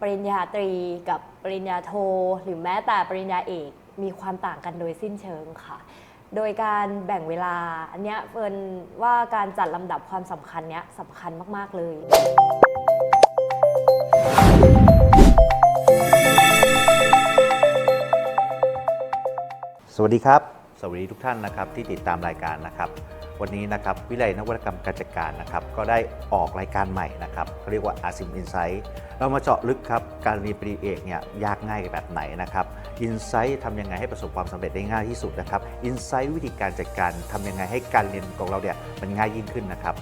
ปริญญาตรีกับปริญญาโท หรือแม้แต่ปริญญาเอกมีความต่างกันโดยสิ้นเชิงค่ะ โดยการแบ่งเวลาอันเนี้ยเฟิร์นว่าการจัดลำดับความสำคัญเนี้ยสำคัญมาก ๆ เลย สวัสดีครับ สวัสดีทุกท่านนะครับที่ติดตามรายการนะครับ วันนี้นะครับวิไลนวัตกรรมการจัดการนะครับก็ได้ออกรายการใหม่นะครับเขาเรียกว่า a s i m Insight เรามาเจาะลึกครับการเรียนปริญญาเอกเนี่ยยากง่ายแบบไหนนะครับ Insight ทำยังไงให้ประสบความสำเร็จได้ง่ายที่สุดนะครับ Insight วิธีการจัดการทำยังไงให้การเรียนของเราเนี่ยมันง่ายยิ่งขึ้นนะครับ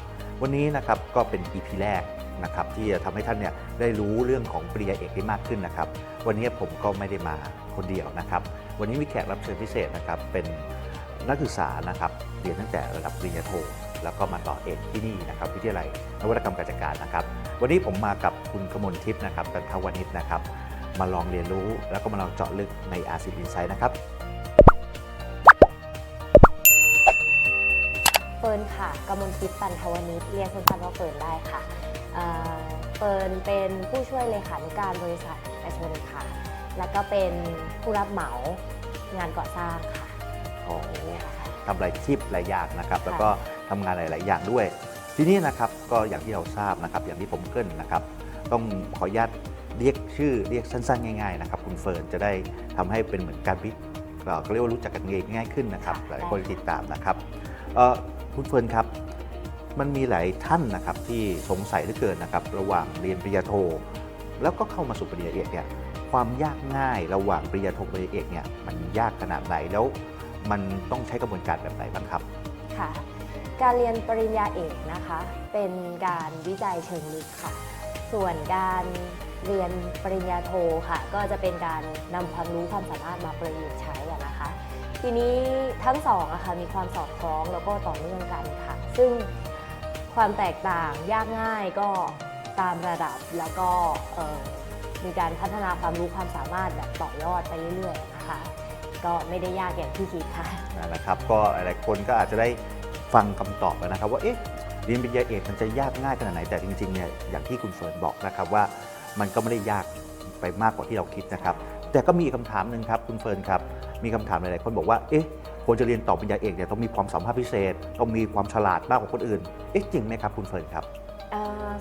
วันนี้นะครับก็เป็น EP แรกนะครับที่จะทำให้ท่านเนี่ยได้รู้เรื่องของปริญญาเอกได้มากขึ้นนะครับ วันนี้ผมก็ไม่ได้มาคนเดียวนะครับ วันนี้มีแขกรับเชิญพิเศษนะครับเป็น นักศึกษานะครับเรียนตั้งแต่ระดับปริญญาโท แล้วก็มาต่อเอกที่นี่นะครับวิทยาลัยนวัตกรรมการจัดการนะครับ วันนี้ผมมากับคุณกมลทิพย์นะครับกันทวานิชนะครับ มาลองเรียนรู้แล้วก็มาลองเจาะลึกในอาซีอินไซด์นะครับเฟิร์นค่ะกมลทิพย์ปันทวนิชเรียกสั้นๆว่าเฟิร์นได้ค่ะเเฟิร์นเป็นผู้ช่วยเลขานุการบริษัทเอกชนค่ะ แล้วก็เป็นผู้รับเหมางานก่อสร้างค่ะ โอ้เนี่ยค่ะทำหลายอาชีพหลายอย่างนะครับ แล้วก็ทำงานหลาย ๆ อย่างด้วย ทีนี้นะครับก็อย่างที่เราทราบนะครับ อย่างที่ผมเกรินนะครับ ต้องขออนุญาตเรียกชื่อเรียกสั้น ๆ ง่าย ๆ นะครับ คุณเฟิร์นจะได้ทำให้เป็นเหมือนการพิเอ่อเขาเรียกว่ารู้จักกันง่ายขึ้นนะครับ หลายคนติดตามนะครับเอ่อคุณเฟิร์นครับ มันมีหลายท่านนะครับที่สงสัยเหลือเกินนะครับ ระหว่างเรียนปริญญาโท แล้วก็เข้ามาสู่ปริญญาเอกเนี่ยความยากง่ายระหว่างปริญญาโทปริญญาเอกเนี่ยมันยากขนาดไหนแล้ว มันต้องใช้กระบวนการแบบไหนบ้างครับค่ะการเรียนปริญญาเอกนะคะ เป็นการวิจัยเชิงลึกค่ะ ส่วนการเรียนปริญญาโทค่ะ ก็จะเป็นการนำความรู้ความสามารถมาประยุกต์ใช้นะคะ ทีนี้ทั้งสองอะค่ะมีความสอดคล้องแล้วก็ต่อเนื่องกันค่ะ ซึ่งความแตกต่างยากง่ายก็ตามระดับแล้วก็มีการพัฒนาความรู้ความสามารถแบบต่อยอดไปเรื่อยๆนะคะ ก็ไม่ได้ยากอย่างที่คิดค่ะ นะครับก็หลายๆคนก็อาจจะได้ฟังคำตอบแล้วนะครับว่าเอ๊ะเรียนปริญญาเอกมันจะยากง่ายขนาดไหนแต่จริงๆเนี่ยอย่างที่คุณเฟิร์นบอกนะครับว่ามันก็ไม่ได้ยากไปมากกว่าที่เราคิดนะครับ แต่ก็มีอีกคำถามหนึ่งครับคุณเฟิร์นครับมีคำถามหลายๆคนบอกว่าเอ๊ะคนจะเรียนต่อปริญญาเอกเนี่ยต้องมีความสามารถพิเศษ ต้องมีความฉลาดมากกว่าคนอื่นเอ๊ะจริงไหมครับคุณเฟิร์นครับ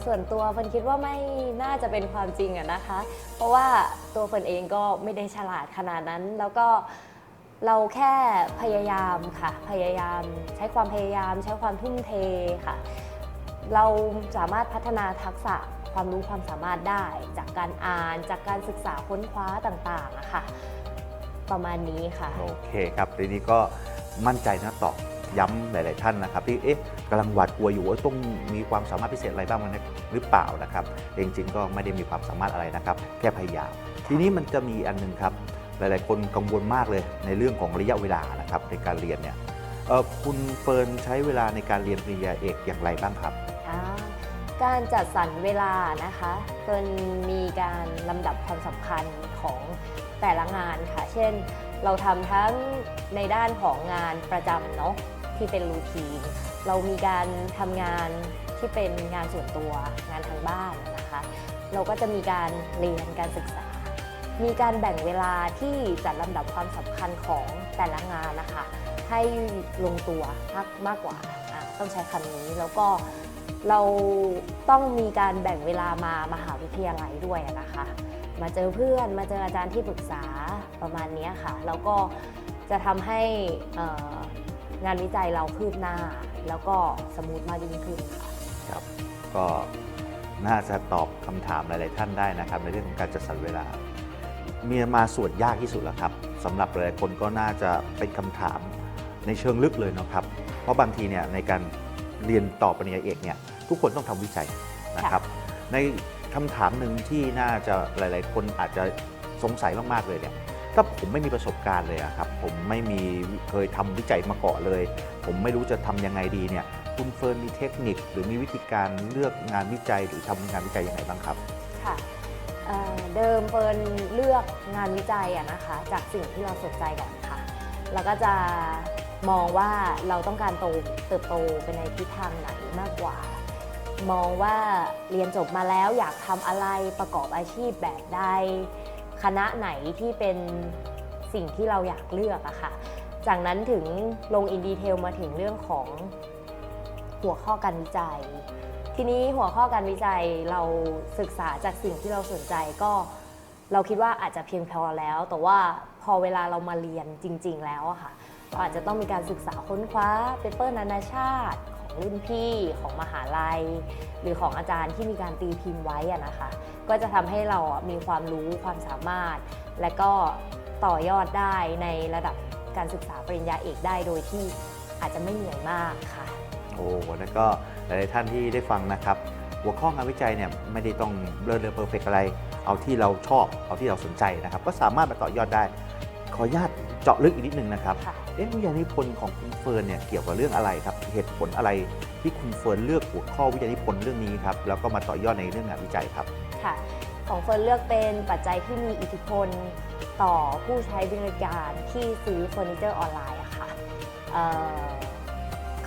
ส่วนตัวเฟิร์นคิดว่าไม่น่าจะเป็นความจริงอะนะคะ เพราะว่าตัวเฟิร์นเองก็ไม่ได้ฉลาดขนาดนั้น แล้วก็เราแค่พยายามค่ะ พยายามใช้ความพยายาม ใช้ความทุ่มเทค่ะ เราสามารถพัฒนาทักษะความรู้ความสามารถได้ จากการอ่านจากการศึกษาค้นคว้าต่างๆอะค่ะ ประมาณนี้ค่ะ โอเคครับทีนี้ก็มั่นใจนะตอบ ย้ำหลาย ๆ ท่านนะครับ ที่เอ๊ะกำลังหวาดกลัวอยู่ว่าต้องมีความสามารถพิเศษอะไรบ้างมันหรือเปล่านะครับจริง ๆ ก็ไม่ได้มีความสามารถอะไรนะครับ แค่พยายามทีนี้มันจะมีอันหนึงครับหลาย ๆ คนกังวลมากเลยในเรื่องของระยะเวลานะครับในการเรียนเนี่ยคุณเฟิร์นใช้เวลาในการเรียนปริญญาเอกอย่างไรบ้างครับการจัดสรรเวลานะคะเฟิร์นมีการลำดับความสำคัญของแต่ละงานค่ะ เช่น เราทำทั้งในด้านของงานประจำเนาะ ที่เป็นรูทีน เรามีการทำงานที่เป็นงานส่วนตัวงานทางบ้านนะคะ เราก็จะมีการเรียนการศึกษา มีการแบ่งเวลาที่จัดลำดับความสำคัญของแต่ละงานนะคะ ให้ลงตัวมากมากกว่าต้องใช้คำนี้แล้วก็เราต้องมีการแบ่งเวลามามหาวิทยาลัยด้วยนะคะ มาเจอเพื่อนมาเจออาจารย์ที่ปรึกษาประมาณนี้ค่ะ แล้วก็จะทำให้ งานวิจัยเราคืบหน้า แล้วก็สมูทมากยิ่งขึ้นค่ะครับ ก็น่าจะตอบคำถามหลาย ๆ ท่านได้นะครับ ในเรื่องของการจัดสรรเวลามีมาส่วนยากที่สุดแล้วครับสำหรับหลายๆคนก็น่าจะเป็นคำถามในเชิงลึกเลยเนาะครับ เพราะบางทีเนี่ยในการเรียนต่อปริญญาเอกเนี่ยทุกคนต้องทำวิจัยนะครับ ในคำถามหนึ่งที่น่าจะหลาย ๆ คนอาจจะสงสัยมาก ๆ เลยเนี่ย ถ้าผมไม่มีประสบการณ์เลยอะครับผมไม่มีเคยทำวิจัยมาก่อนเลย ผมไม่รู้จะทำยังไงดีเนี่ยคุณเฟิร์นมีเทคนิค หรือมีวิธีการเลือกงานวิจัยหรือทำงานวิจัยยังไงบ้างครับค่ะเเดิมเฟิร์นเลือกงานวิจัยอะนะคะ จากสิ่งที่เราสนใจก่อนค่ะ แล้วก็จะมองว่าเราต้องการโตเติบโตไปในทิศทางไหนมากกว่า มองว่าเรียนจบมาแล้วอยากทำอะไรประกอบอาชีพแบบใด คณะไหนที่เป็นสิ่งที่เราอยากเลือกอะค่ะ จากนั้นถึงลงอินดีเทลมาถึงเรื่องของหัวข้อการวิจัย ทีนี้หัวข้อการวิจัยเราศึกษาจากสิ่งที่เราสนใจก็เราคิดว่าอาจจะเพียงพอแล้ว แต่ว่าพอเวลาเรามาเรียนจริง ๆ แล้วอะค่ะเราอาจจะต้องมีการศึกษาค้นคว้าเปเปอร์นานาชาติ รุ่นพี่ของมหาลัย หรือของอาจารย์ที่มีการตีพิมพ์ไว้อะนะคะ ก็จะทำให้เราอะมีความรู้ความสามารถ และก็ต่อยอดได้ในระดับการศึกษาปริญญาเอกได้โดยที่อาจจะไม่เหนื่อยมากค่ะ โอ้แล้วก็หลายๆท่านที่ได้ฟังนะครับ หัวข้องานวิจัยเนี่ยไม่ได้ต้องเบลอเลอเพอร์เฟกอะไร เอาที่เราชอบเอาที่เราสนใจนะครับ ก็สามารถมาต่อยอดได้ ขออนุญาตเจาะลึกอีกนิดนึงนะครับ ค่ะ เอ๊ะวิทยานิพนธ์ของคุณเฟิร์นเนี่ยเกี่ยวกับเรื่องอะไรครับ เหตุผลอะไรที่คุณเฟิร์นเลือกหัวข้อวิทยานิพนธ์เรื่องนี้ครับแล้วก็มาต่อยอดในเรื่องงานวิจัยครับค่ะ ของเฟิร์นเลือกเป็นปัจจัยที่มีอิทธิพลต่อผู้ใช้บริการที่ซื้อเฟอร์นิเจอร์ออนไลน์อะค่ะออ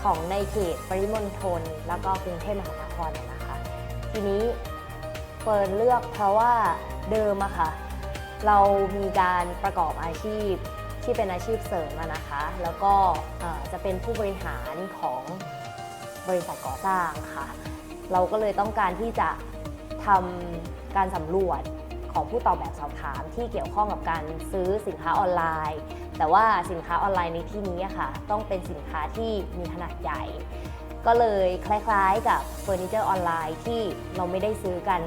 ของในเขตปริมณฑลแล้วก็กรุงเทพมหานครนะคะ ทีนี้เฟิร์นเลือกเพราะว่าเดิมอะค่ะ เรามีการประกอบอาชีพ ที่เป็นอาชีพเสริมนะคะ แล้วก็จะเป็นผู้บริหารของบริษัทก่อสร้างค่ะ เราก็เลยต้องการที่จะทำการสำรวจของผู้ตอบแบบสอบถามที่เกี่ยวข้องกับการซื้อสินค้าออนไลน์ แต่ว่าสินค้าออนไลน์ในที่นี้ค่ะ ต้องเป็นสินค้าที่มีขนาดใหญ่ ก็เลยคล้ายๆกับเฟอร์นิเจอร์ออนไลน์ที่เราไม่ได้ซื้อกัน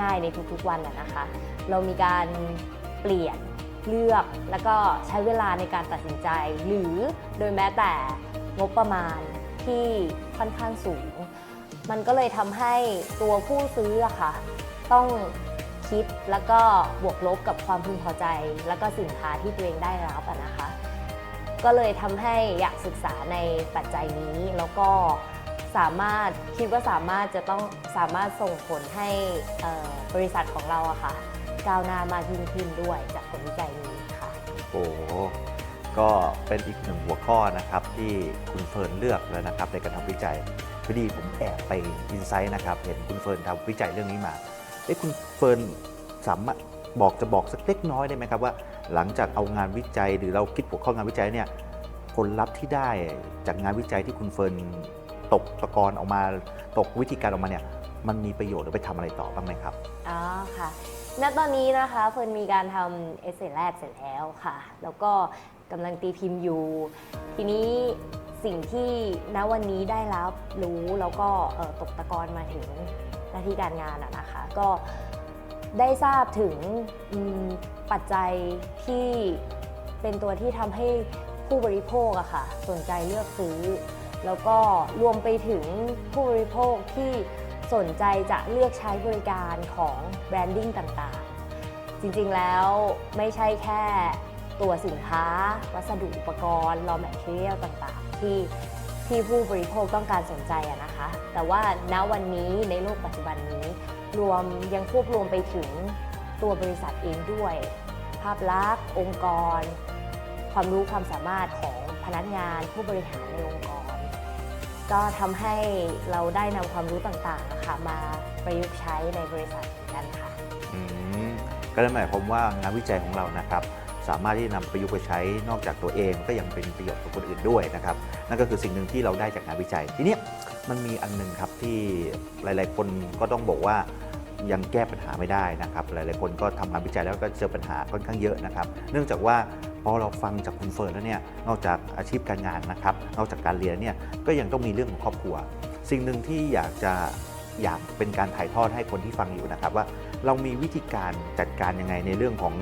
ง่ายๆในทุกๆวันนะคะ เรามีการเปลี่ยน เลือกแล้วก็ใช้เวลาในการตัดสินใจ หรือโดยแม้แต่งบประมาณที่ค่อนข้างสูง มันก็เลยทำให้ตัวผู้ซื้ออะค่ะ ต้องคิดแล้วก็บวกลบกับความพึงพอใจ แล้วก็สินค้าที่ตัวเองได้รับอะนะคะ ก็เลยทำให้อยากศึกษาในปัจจัยนี้แล้วก็สามารถคิดว่าสามารถจะต้องสามารถส่งผลให้บริษัทของเราอะค่ะ ก้าวหน้ามากยิ่งขึ้นด้วยจากผลวิจัยนี้ค่ะ โอ้โหก็เป็นอีกหนึ่งหัวข้อนะครับที่คุณเฟิร์นเลือกแล้วนะครับในการทำวิจัยพอดีผมแอบไปอินไซต์นะครับเห็นคุณเฟิร์นทำวิจัยเรื่องนี้มาเอ๊ะคุณเฟิร์นสามารถบอกจะบอกสักเล็กน้อยได้ไหมครับว่า หลังจากเอางานวิจัยหรือเราคิดหัวข้องานวิจัยเนี่ยผลลัพธ์ที่ได้จากงานวิจัยที่คุณเฟิร์นตกตะกอนออกมาตกวิธีการออกมาเนี่ยมันมีประโยชน์หรือไปทำอะไรต่อบ้างไหมครับ อ๋อค่ะ ณตอนนี้นะคะเฟิร์นมีการทำเอเซแรกเสร็จแล้วค่ะ แล้วก็กำลังตีพิมพ์อยู่ ทีนี้สิ่งที่ณวันนี้ได้รับรู้แล้วก็ตกตะกอนมาถึงหน้าที่การงานนะคะ ก็ได้ทราบถึงปัจจัยที่เป็นตัวที่ทำให้ผู้บริโภคอะค่ะ สนใจเลือกซื้อ แล้วก็รวมไปถึงผู้บริโภคที่ สนใจจะเลือกใช้บริการของแบรนดิ้งต่างๆ จริงๆแล้วไม่ใช่แค่ตัวสินค้า วัสดุอุปกรณ์ raw material ต่างๆ ที่ที่ผู้บริโภคต้องการสนใจอะนะคะ แต่ว่าณวันนี้ในโลกปัจจุบันนี้ รวมยังควบรวมไปถึงตัวบริษัทเองด้วย ภาพลักษณ์ องค์กร ความรู้ความสามารถของพนักงานผู้บริหารในองค์กร ก็ทำให้เราได้นำความรู้ต่างๆนะคะมาประยุกต์ใช้ในบริษัทเหมือนกันค่ะ อืมก็นั่นหมายความว่างานวิจัยของเรานะครับ สามารถที่จะนำประยุกต์ไปใช้นอกจากตัวเองก็ยังเป็นประโยชน์กับคนอื่นด้วยนะครับนั่นก็คือสิ่งหนึ่งที่เราได้จากงานวิจัยทีเนี้ยมันมีอันหนึงครับที่หลาย ๆ คนก็ต้องบอกว่ายังแก้ปัญหาไม่ได้นะครับ หลาย ๆ คนก็ทำงานวิจัยแล้วก็เจอปัญหาค่อนข้างเยอะนะครับ เนื่องจากว่า พอเราฟังจากคุณเฟิร์นแล้วเนี่ยนอกจากอาชีพการงานนะครับนอกจากการเรียนเนี่ยก็ยังต้องมีเรื่องของครอบครัว สิ่งหนึ่งที่อยากจะอยากเป็นการถ่ายทอดให้คนที่ฟังอยู่นะครับว่าเรามีวิธีการจัดการยังไงในเรื่องของ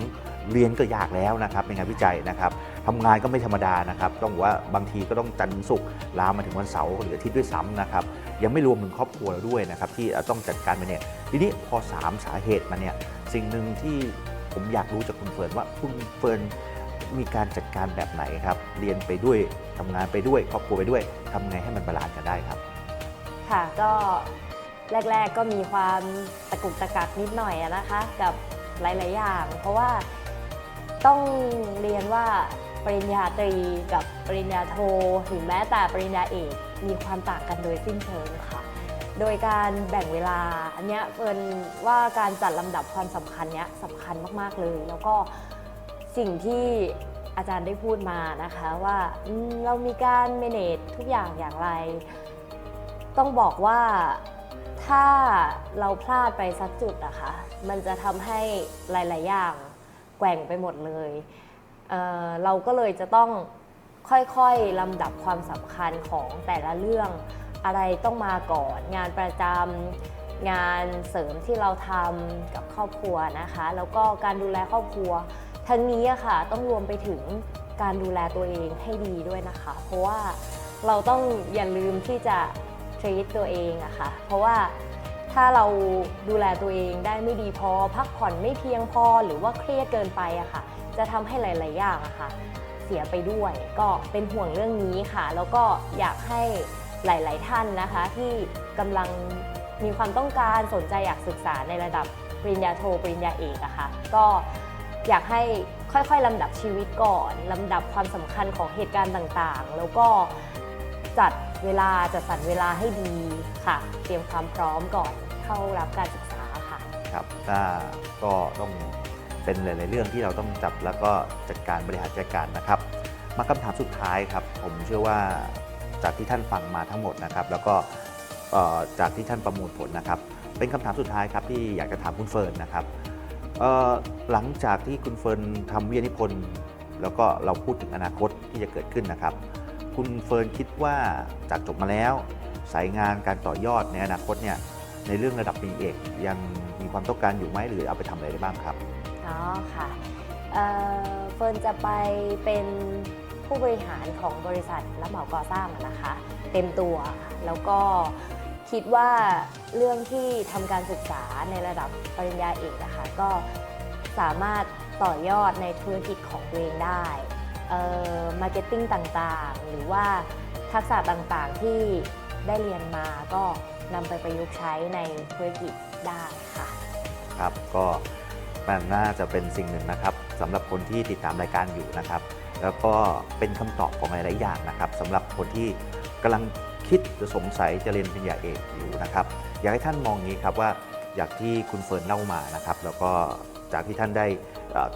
เรียนก็ยากแล้วนะครับในงานวิจัยนะครับทำงานก็ไม่ธรรมดานะครับ ต้องว่าบางทีก็ต้องจันทร์ศุกร์ลามมาถึงวันเสาร์หรืออาทิตย์ด้วยซ้ำนะครับยังไม่รวมถึงครอบครัวเราด้วยนะครับที่ต้องจัดการไปเนี่ยทีนี้พอ 3 สาเหตุมาเนี่ยสิ่งหนึ่งที่ผมอยากรู้จากคุณเฟิร์นว่าคุณเฟิร์น มีการจัดการแบบไหนครับ เรียนไปด้วยทำงานไปด้วยครอบครัวไปด้วยทำไงให้มันบาลานซ์กันได้ครับ ค่ะก็แรก ๆ ก็มีความตะกุกตะกักนิดหน่อยนะคะ กับหลาย ๆ อย่าง เพราะว่าต้องเรียนว่าปริญญาตรีกับปริญญาโทหรือแม้แต่ปริญญาเอกมีความต่างกันโดยสิ้นเชิงค่ะ โดยการแบ่งเวลาอันเนี้ยเฟินว่าการจัดลำดับความสำคัญเนี้ยสำคัญมาก ๆ เลย แล้วก็ สิ่งที่อาจารย์ได้พูดมานะคะว่าเรามีการ manage ทุกอย่างอย่างไร ต้องบอกว่าถ้าเราพลาดไปสักจุดนะคะมันจะทำให้หลาย ๆ อย่างแกว่งไปหมดเลยเเราก็เลยจะต้องค่อยๆลำดับความสำคัญของแต่ละเรื่อง อะไรต้องมาก่อน งานประจำงานเสริมที่เราทำกับครอบครัวนะคะ แล้วก็การดูแลครอบครัว ทั้งนี้อะค่ะต้องรวมไปถึงการดูแลตัวเองให้ดีด้วยนะคะ เพราะว่าเราต้องอย่าลืมที่จะ treat ตัวเองอะค่ะ เพราะว่าถ้าเราดูแลตัวเองได้ไม่ดีพอ พักผ่อนไม่เพียงพอหรือว่าเครียดเกินไปอะค่ะ จะทำให้หลาย ๆ อย่างอะค่ะ เสียไปด้วย ก็เป็นห่วงเรื่องนี้ค่ะ แล้วก็อยากให้หลาย ๆ ท่านนะคะ ที่กำลังมีความต้องการสนใจอยากศึกษาในระดับปริญญาโทปริญญาเอกอะค่ะ ก็ อยากให้ค่อยๆลำดับชีวิตก่อนลำดับความสำคัญของเหตุการณ์ต่างๆ แล้วก็จัดเวลาจัดสรรเวลาให้ดีค่ะ เตรียมความพร้อมก่อนเข้ารับการศึกษาค่ะ ครับถ้าก็ต้องเป็นหลาย ๆ เรื่องที่เราต้องจับแล้วก็จัดการบริหารจัดการนะครับ มาคำถามสุดท้ายครับ ผมเชื่อว่าจากที่ท่านฟังมาทั้งหมดนะครับ แล้วก็จากที่ท่านประมวลผลนะครับ เป็นคำถามสุดท้ายครับที่อยากจะถามคุณเฟิร์นนะครับ หลังจากที่คุณเฟิร์นทำวิทยานิพนธ์แล้วก็เราพูดถึงอนาคตที่จะเกิดขึ้นนะครับ คุณเฟิร์นคิดว่าจากจบมาแล้ว สายงานการต่อยอดในอนาคตเนี่ยในเรื่องระดับปริญญาเอกยังมีความต้องการอยู่ไหมหรือเอาไปทำอะไรได้บ้างครับอ๋อค่ะเฟิร์นจะไปเป็นผู้บริหารของบริษัทรับเหมาก่อสร้างนะคะ เต็มตัวแล้วก็ คิดว่าเรื่องที่ทำการศึกษาในระดับปริญญาเอกอะคะก็สามารถต่อยอดในธุรกิจของตัวเองได้มาร์เก็ตติ้งต่างๆ หรือว่าทักษะต่างๆที่ได้เรียนมาก็นำไปประยุกต์ใช้ในธุรกิจได้ค่ะ ครับก็มันน่าจะเป็นสิ่งหนึ่งนะครับสำหรับคนที่ติดตามรายการอยู่นะครับ แล้วก็เป็นคำตอบของหลายๆอย่างนะครับสำหรับคนที่กำลัง คิดจะสงสัยจะเรียนปัญญาเอกอยู่นะครับ อยากให้ท่านมองงี้ครับว่าอยากที่คุณเฟิร์นเล่ามานะครับ แล้วก็จากที่ท่านได้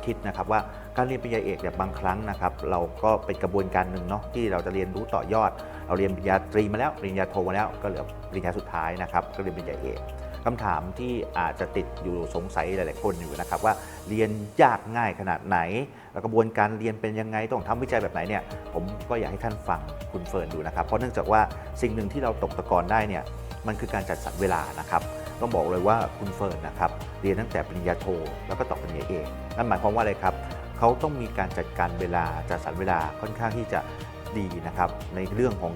คิดนะครับว่าการเรียนปริญญาเอกเนี่ยบางครั้งนะครับ เราก็เป็นกระบวนการหนึ่งเนาะที่เราจะเรียนรู้ต่อยอด เราเรียนปริญญาตรีมาแล้วปริญญาโทมาแล้วก็เหลือปริญญาสุดท้ายนะครับ ก็เรียนปริญญาเอก คำถามที่อาจจะติดอยู่สงสัยหลาย ๆ คนอยู่นะครับว่าเรียนยากง่ายขนาดไหน แล้วกระบวนการเรียนเป็นยังไงต้องทำวิจัยแบบไหนเนี่ยผมก็อยากให้ท่านฟังคุณเฟิร์นดูนะครับ เพราะเนื่องจากว่าสิ่งหนึ่งที่เราตกตะกอนได้เนี่ยมันคือการจัดสรรเวลานะครับต้องบอกเลยว่าคุณเฟิร์นนะครับเรียนตั้งแต่ปริญญาโท แล้วก็ต่อปริญญาเอกนั่นหมายความว่าอะไรครับเขาต้องมีการจัดการเวลาจัดสรรเวลาค่อนข้างที่จะ ดีนะครับในเรื่องของ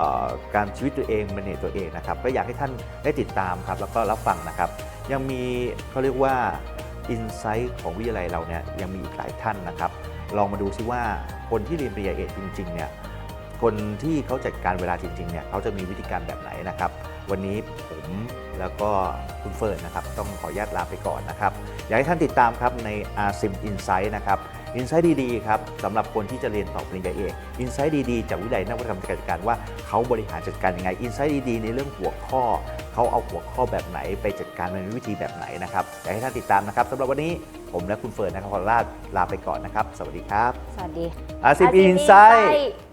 ออการชีวิตตัวเองเป็นเหตุตัวเองนะครับก็อยากให้ท่านได้ติดตามครับแล้วก็รับฟังนะครับ ยังมีเขาเรียกว่าอินไซต์ของวิทยาลัยเราเนี่ยยังมีอีกหลายท่านนะครับ ลองมาดูซิว่าคนที่เรียนปริญญาเอกจริงๆเนี่ยคนที่เขาจัดการเวลาจริงๆเนี่ยเขาจะมีวิธีการแบบไหนนะครับ วันนี้ผมแล้วก็คุณเฟิร์นนะครับ ต้องขออนุญาตลาไปก่อนนะครับ อยากให้ท่านติดตามครับใน RSIM Insight นะครับ อินไซต์ดีๆครับสำหรับคนที่จะเรียนต่อปริญญาเอกอินไซต์ดีๆจากวิทยาลัยนวัตกรรมจัดการว่าเขาบริหารจัดการยังไงอินไซต์ดีๆ ในเรื่องหัวข้อ เขาเอาหัวข้อแบบไหน ไปจัดการในวิธีแบบไหนนะครับอยากให้ท่านติดตามนะครับสำหรับวันนี้ผมและคุณเฟิร์นนะครับขอลาลาไปก่อนนะครับ สวัสดีครับ สวัสดี RSIM RCB Insight Insight